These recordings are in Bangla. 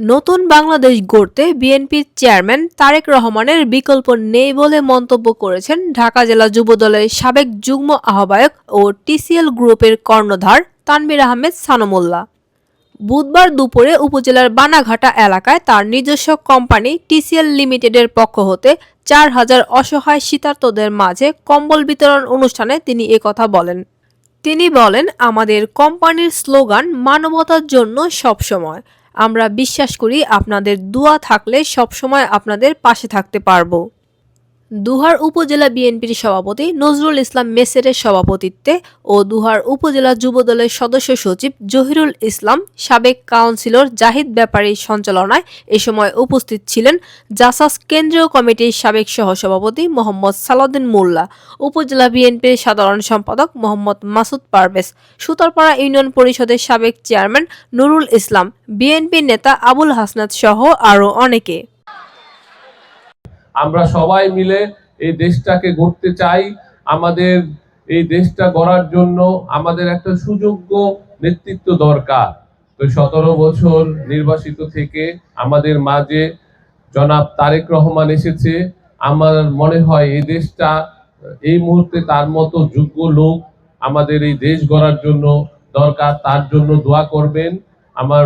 নতুন বাংলাদেশ গড়তে বিএনপির চেয়ারম্যান তারেক রহমানের বিকল্প নেই বলে মন্তব্য করেছেন ঢাকা জেলা যুবদলের সাবেক যুগ্ম আহ্বায়ক ও টিসিএল গ্রুপের কর্ণধার তানবির আহমেদ সানমুল্লাহ। বুধবার দুপুরে উপজেলার বানাঘাটা এলাকায় তার নিজস্ব কোম্পানি টিসিএল লিমিটেডের পক্ষ হতে চার হাজার অসহায় শীতার্তদের মাঝে কম্বল বিতরণ অনুষ্ঠানে তিনি একথা বলেন। তিনি বলেন, আমাদের কোম্পানির স্লোগান মানবতার জন্য সবসময়। আমরা বিশ্বাস করি আপনাদের দোয়া থাকলে সবসময় আপনাদের পাশে থাকতে পারব। দুহার উপজেলা বিএনপির সভাপতি নজরুল ইসলাম মেসেরের সভাপতিত্বে ও দুহার উপজেলা যুবদলের সদস্য সচিব জহিরুল ইসলাম, সাবেক কাউন্সিলর জাহিদ ব্যাপারীর সঞ্চালনায় এ সময় উপস্থিত ছিলেন জাসাস কেন্দ্রীয় কমিটির সাবেক সহসভাপতি মোহাম্মদ সালাউদ্দিন মোল্লা, উপজেলা বিএনপির সাধারণ সম্পাদক মোহাম্মদ মাসুদ পারভেজ, সুতারপাড়া ইউনিয়ন পরিষদের সাবেক চেয়ারম্যান নুরুল ইসলাম বিএনপি নেতা আবুল হাসনাত সহ আরও অনেকে। আমরা সবাই মিলে এই দেশটাকে গড়তে চাই। আমাদের এই দেশটা গড়ার জন্য আমাদের একটা সুযোগ্য নেতৃত্ব দরকার। তো সতেরো বছর নির্বাসিত থেকে আমাদের মাঝে জনাব তারেক রহমান এসেছে। আমার মনে হয় এই দেশটা এই মুহূর্তে তার মতো যোগ্য লোক আমাদের এই দেশ গড়ার জন্য দরকার। তার জন্য দোয়া করবেন। আমার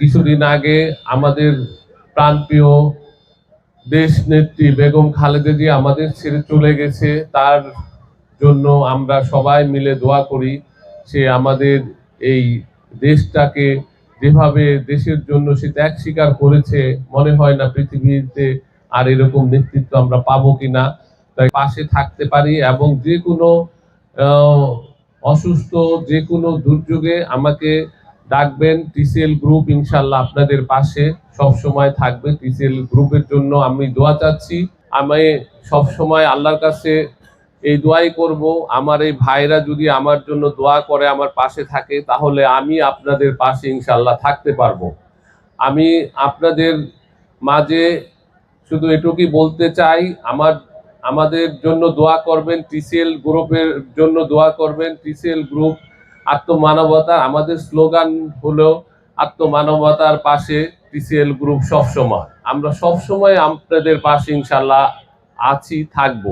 কিছুদিন আগে আমাদের প্রাণপ্রিয় দেশ নেত্রী বেগম খালেদা জি আমাদের ছেড়ে চলে গেছে। তার জন্য আমরা সবাই মিলে দোয়া করি সে আমাদের এই দেশটাকে যেভাবে দেশের জন্য সে ত্যাগ স্বীকার করেছে, মনে হয় না পৃথিবীতে আর এরকম নেতৃত্ব আমরা পাবো কি না তাই পাশে থাকতে পারি এবং যে কোনো অসুস্থ, যে কোনো দুর্যোগে আমাকে ডাকবেন, টিসিএল গ্রুপ ইনশাল্লাহ আপনাদের পাশে। সব সময় থাকবে টিসিএল গ্রুপের জন্য। আমি দোয়া চাচ্ছি। আমি সব সময় আল্লাহর কাছে এই দোয়াই করব। আমার এই ভাইরা যদি আমার জন্য দোয়া করে আমার পাশে থাকে, তাহলে আমি আপনাদের পাশে ইনশাল্লাহ থাকতে পারব। আমি আপনাদের মাঝে শুধু এটুকুই বলতে চাই, আমার, আমাদের জন্য দোয়া করবেন, টিসিএল গ্রুপের জন্য দোয়া করবেন। টিসিএল গ্রুপ আত্মমানবতা আমাদের স্লোগান হলো আত্মমানবতার পাশে টিসিএল গ্রুপ সবসময়। আমরা সবসময় আপনাদের পাশে ইনশাল্লাহ আছি, থাকব।